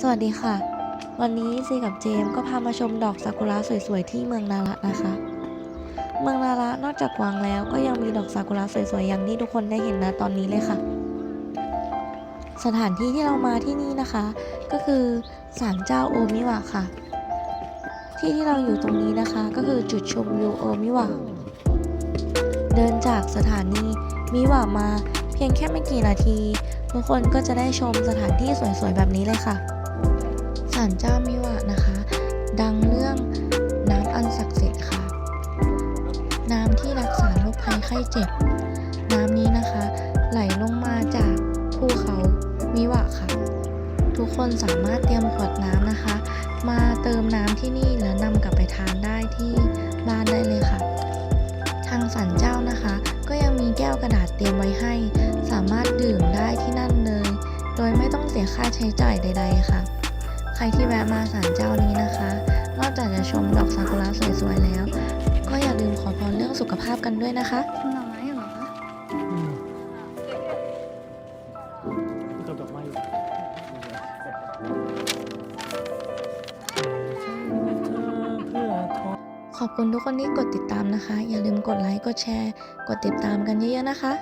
สวัสดีค่ะ วันนี้ซีกับเจมก็พามาชมดอกซากุระสวยๆที่เมืองนาระนะคะ เมืองนาระนอกจากกวางแล้วก็ยังมีดอกซากุระสวยๆอย่างที่ทุกคนได้เห็นนะตอนนี้เลยค่ะ สถานที่ที่เรามาที่นี่นะคะ ก็คือศาลเจ้าโอมิวะค่ะ ที่ที่เราอยู่ตรงนี้นะคะ ก็คือจุดชมวิวโอมิวะเดินจากสถานีมิวะมาเพียงแค่ไม่กี่นาที ทุกคนก็จะได้ชมสถานที่สวยๆแบบนี้เลยค่ะ ศาลเจ้ามิวะนะคะ ดังเรื่องน้ำอันศักดิ์สิทธิ์ค่ะ น้ำที่รักษาโรคภัยไข้เจ็บ น้ำนี้นะคะ ไหลลงมาจากภูเขามิวะค่ะ ทุกคนสามารถเตรียมขวดน้ำนะคะ มาเติมน้ำที่นี่แล้วนำกลับไปทานได้ที่บ้านได้เลยค่ะ ทางศาลเจ้านะคะ ก็ยังมีแก้วกระดาษเตรียมไว้ให้ สามารถดื่ม ค่าใช้จ่ายใด ๆ ค่ะ ใครที่แวะมาศาลเจ้านี้นะคะ นอกจากจะชมดอกซากุระสวยๆแล้ว ก็อย่าลืมขอพรเรื่องสุขภาพกันด้วยนะคะคุณหน่อไม้เหรอคะกับดอกไม้อยู่เพื่อทอขอบคุณทุกคนที่กดติดตามนะคะ อย่าลืมกดไลค์ กดแชร์ กดติดตามกันเยอะๆนะคะ